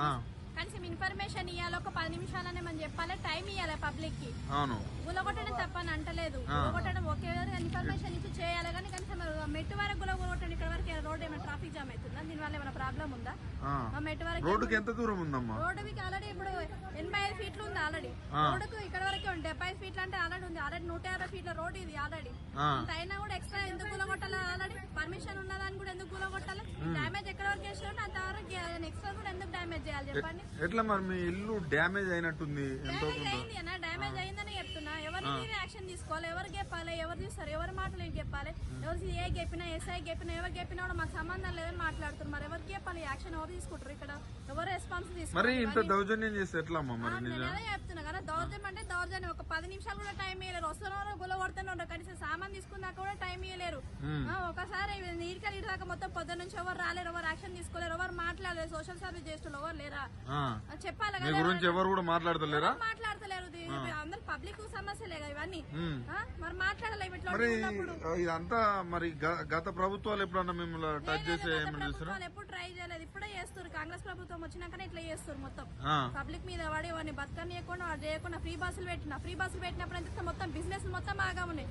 ఆ. కనీసం ఇన్ఫర్మేషన్ ఇవ్వాలి ఒక పది నిమిషాలనే మనం చెప్పాలి. టైం ఇవ్వాలి పబ్లిక్కి అవును. గుల కొట్టడం తప్పని అంటలేదు. ఆ. గుల కొట్టడం ఒకే ఇన్ఫర్మేషన్ ఇచ్చి చేయాలి కానీ కనీసం మెట్టు వరకు గుల కొట్టడం ఇక్కడ వరకు రోడ్ ఏమైనా ట్రాఫిక్ జామ్ అవుతుందా? దీనివల్ల ఏమైనా ప్రాబ్లం ఉందా? మెట్టు వరకు రోడ్డుకి ఎంత దూరం ఉందమ్మా? రోడ్డుకి ఆల్రెడీ ఇప్పుడు ఎనభై ఐదు ఫీట్లు ఉంది ఆల్రెడీ. రోడ్డుకు ఇక్కడ వరకే ఉంది డెబ్బై ఐదు ఫీట్లు అంటే ఆల్రెడీ ఉంది. ఆల్రెడీ నూట ఫీట్ల రోడ్ ఇది ఆల్రెడీ. అయినా కూడా ఎక్స్ట్రా ఎందుకు కూలగొట్టాలి ఆల్రెడీ? పర్మిషన్ ఉన్నదాన్ని కూడా ఎందుకు కూలగొట్టాలి డ్యామేజ్ ఎక్కడ వరకు వేసినా అంత వరకు ఎక్స్ట్రా కూడా ఎందుకు డ్యామేజ్ చేయాలి చెప్పండి? ఎట్లా మరి మీ ఇల్లు డ్యామేజ్ అయినట్టుంది? కొంత అయింది అన్న డ్యామేజ్ అయిందని చెప్తున్నా. ఎవరి మీద యాక్షన్ తీసుకోవాలి? ఎవరు చెప్పాలి? ఎవరు చూస్తారు ఎవరి మాటలు ఏం చెప్పాలి? ఎవరు ఏ చెప్పినా ఎస్ఐ చెప్పినా ఎవరు చెప్పినా కూడా మాకు సంబంధం లేదని మాట్లాడుతున్నారు. మరి ఎవరికి యాక్షన్ ఎవరు తీసుకుంటారు ఇక్కడ? ఎవరు రెస్పాన్స్ మరి తీసుకోవాలి ఇంత దౌర్జన్యం చేస్తే ఎట్లా అమ్మా మరి నేను నిజం? అదే చెప్తున్నా కదా దౌర్జన్యం అంటే దౌర్జన్యం. ఒక పది నిమిషాలు కూడా టైం ఇవ్వలేరు వస్తున్నారు గుల కొడుతున్నారు కనీసం సామాన్ తీసుకున్నాక కూడా టైం ఇవ్వలేరు. ఆ, ఒకసారి నీటికల్ ఇటు దాకా మొత్తం పొద్దున్న నుంచి ఎవరు రాలేరు ఎవరు యాక్షన్ తీసుకోలేరు ఎవరు మాట్లాడలేరు సోషల్ సర్వీస్ చేస్తున్నారు ఎవరు లేరా? ఆ. ఆ, చెప్పాలి మీ కదా గురించి ఎవరు కూడా మాట్లాడతలేరా? ఎవరు మాట్లాడతలేరు? ఇది అందరు పబ్లిక్ సమస్యలే ఇవన్నీ? మరి మాట్లాడాలి మరి ఇదంతా మరి గత ప్రభుత్వాలు ఎప్పుడన్నా మిమ్మల్ని టచ్ చేసే ప్రభుత్వాలు ఎప్పుడు ట్రై చేయలేదు. ఇప్పుడే చేస్తారు కాంగ్రెస్ ప్రభుత్వం వచ్చినాకనే ఇట్లా చేస్తారు మొత్తం. పబ్లిక్ మీద వాడి వాడిని బతకనియకుండా వాడు చేయకుండా ఫ్రీ బస్సులు పెట్టిన ఫ్రీ బస్సులు పెట్టినప్పుడు ఎంత మొత్తం బిజినెస్ మొత్తం బాగా ఉన్నాయి.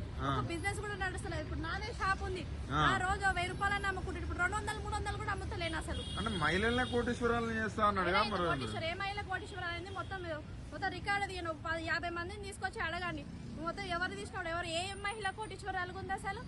బిజినెస్ కూడా నడుస్తలేదు. ఇప్పుడు నాదే షాప్ ఉంది. ఆ. రోజు వెయ్యి రూపాయలు అమ్ముకుంటాడు ఇప్పుడు రెండు వందలు మూడు వందలు కూడా అమ్ముతలేను అసలు. అంటే మహిళలనే కోటేశ్వరాలను చేస్తా అన్నాడుగా మరి కోటీశ్వర ఏ మహిళ కోటీశ్వర అనేది మొత్తం మొత్తం రికార్డు తీయను. పది యాభై మందిని తీసుకొచ్చి అడగండి. మొత్తం ఎవరు తీసినాడు ఎవరు ఏ మహిళ కోటీశ్వరాలు ఉంది అసలు?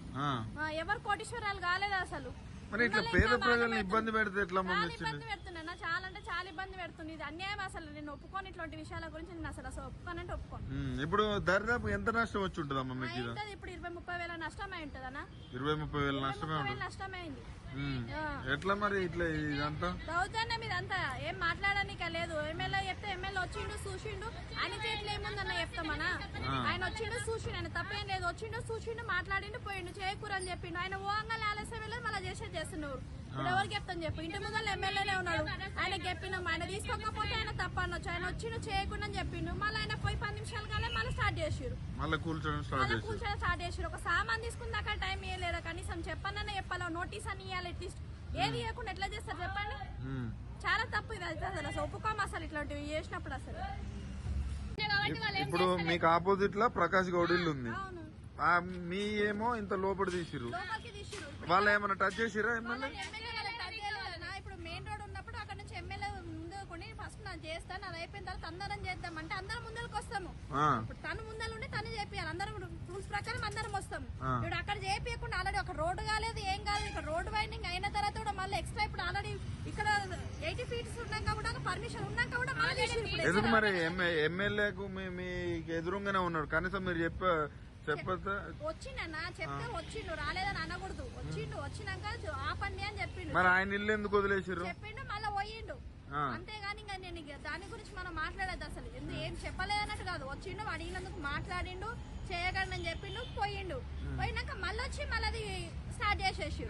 ఎవరు కోటీశ్వరాలు కాలేదు అసలు? మరి ఇట్లా పేద ప్రజల్ని. ఇబ్బంది పెడితే ఎట్లా చాలా మమ్మల్ని ఇబ్బంది పెడుతున్నా చాలా అంటే చాలా ఇబ్బంది పెడుతుంది. ఇది అన్యాయం అసలు. నేను ఒప్పుకోను ఇట్లాంటి విషయాల గురించి. నేను అసలు అసలు ఒప్పుకోనంటే ఒప్పుకోను. ఇప్పుడు దరిదాపు ఎంత నష్టం వచ్చి ఉంటుందమ్మా మీకు ఇప్పుడు ఇరవై ముప్పై వేల నష్టమే ఉంటుంది అన్న ఇరవై ముప్పై వేల నష్టమే ముప్పై ఎట్లా మరి ఇట్లా ఇదంతా? దౌర్జన్యం ఇదంతా ఏం మాట్లాడడానికి లేదు. ఎమ్మెల్యే చెప్తే ఎమ్మెల్యే వచ్చిండు చూసిండు. ఆయన చేతిలో ఏముందన్న చెప్తామన్నా ఆయన వచ్చిండు చూసిండు. ఆయన తప్పేం లేదు. వచ్చిండు చూసిండు మాట్లాడిండు పోయిండు చేయకూరని చెప్పిండు. ఆయన ఓంగా ఆలస్యం వెళ్ళదు మళ్ళీ చేసేది చేస్తున్నారు ఇప్పుడు ఎవరికి చెప్తాను చెప్పు? ఇంటి ముందర ఎమ్మెల్యేనే ఉన్నాడు. ఆయన చెప్పినాం. ఆయన తీసుకోకపోతే ఆయన తప్ప అనొచ్చు ఆయన వచ్చిండు చేయకుండా చెప్పిండు. మళ్ళీ ఆయన పోయి పది నిమిషాలు కాలే మళ్ళీ చేసిరు మళ్ళీ కూల్చడం స్టార్ట్ చేసిరు ఒక సామాన్ తీసుకున్నాక టైం ఇవ్వలేరు కనీసం చెప్పనన్నా చెప్పాలి? నోటీస్ అని ఇవ్వాలి అట్లీస్ట్ ఏది ఇవ్వకుండా ఎట్లా చేస్తారు చెప్పండి. చాలా తప్పు ఇది అయితే అసలు అసలు ఒప్పుకోము అసలు ఇట్లాంటివి చేసినప్పుడు అసలు. ఇప్పుడు మీకు ఆపోజిట్లో ప్రకాష్ గౌడ్ ఇల్లు ఉంది మీ ఏమో ఇంత లోపల తీసిరు లోపలికి తీసిరు వాళ్ళు ఏమైనా టచ్ చేసిరా ఎమ్మెల్యే ఎమ్మెల్యే వాళ్ళకి టచ్ చేయాలన్నా ఇప్పుడు మెయిన్ రోడ్ ఉన్నప్పుడు అక్కడ నుంచి ఎమ్మెల్యే ముందు కొని ఫస్ట్ నేను చేస్తాను అది అయిపోయిన తర్వాత అందరం చేద్దాం అంటే అందరం ముందరకు వస్తాము. ఆ, ఇప్పుడు తను ముందలుండి తను చేపియాలి. అందరం రూల్స్ ప్రకారం అందరం వస్తాం ఆ. ఇప్పుడు అక్కడ చేపియకుండా ఆల్రెడీ ఒక రోడ్డు కాలేదు ఏం కాలేదు ఇక్కడ రోడ్డు వైండింగ్ అయిన తర్వాత కూడా మళ్ళీ ఎక్స్ట్రా ఇప్పుడు ఆల్రెడీ ఇక్కడ ఎయిటీ ఫీట్స్ ఉన్నాక కూడా పర్మిషన్ ఉన్నాక కూడా మళ్ళీ ఎందుకు మరి ఎమ్మె- ఎమ్మెల్యేకు మీ ఎదురుగానే ఉన్నాడు కనీసం మీరు చెప్ప వచ్చిండన్నా చెప్తే వచ్చిండు రాలేదని అనకూడదు. వచ్చిండు వచ్చినాక ఆపండి అని చెప్పిండు. మరి ఆయన ఇల్లు ఎందుకు వదిలేసిరు చెప్పిండు మళ్ళీ పోయిండు. అంతేగాని ఇంకా నేను దాని గురించి మనం మాట్లాడేది అసలు. ఎందుకు ఏం చెప్పలేదన్నట్టు కాదు. వచ్చిండు అడిగినందుకు మాట్లాడిండు చేయగలను అని చెప్పిండు పోయిండు. పోయినాక మళ్ళీ వచ్చి మళ్ళీ అది స్టార్ట్ చేసేసి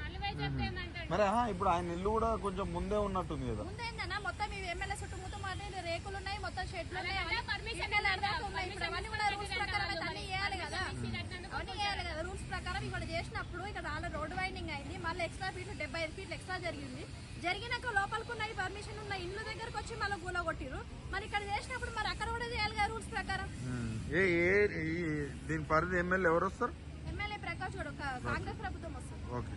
మరి ఇప్పుడు ఆయన ఇల్లు కూడా కొంచెం ముందే ఉన్నట్టుంది కదా. ముందేందన్నా మొత్తం ఇవి ఎమ్మెల్యే చుట్టుముట్టు మాట రేకులు ఉన్నాయి మొత్తం షెడ్లు ఉన్నాయి అవన్నీ కూడా రూల్స్ ప్రకారం అన్ని చేయాలి కదా. అవన్నీ చేయాలి కదా. రూల్స్ ప్రకారం ఇక్కడ చేసినప్పుడు ఇక్కడ ఆల్రెడీ రోడ్ వైండింగ్ అయింది. మళ్ళీ ఎక్స్ట్రా ఫీట్లు డెబ్బై ఐదు ఫీట్లు ఎక్స్ట్రా జరిగింది. జరిగినాక లోపలికున్న పర్మిషన్ ఉన్న ఇల్లు దగ్గరకు వచ్చి మళ్ళీ గూల కొట్టిరు మరి ఇక్కడ చేసినప్పుడు మరి అక్కడ కూడా చేయాలి కదా రూల్స్ ప్రకారం? దీని పరిధి ఎమ్మెల్యే ఎవరు వస్తారు? ఎమ్మెల్యే ప్రకాష్ గౌడ్ కా- కాంగ్రెస్ ప్రభుత్వం వస్తుంది. ఓకే.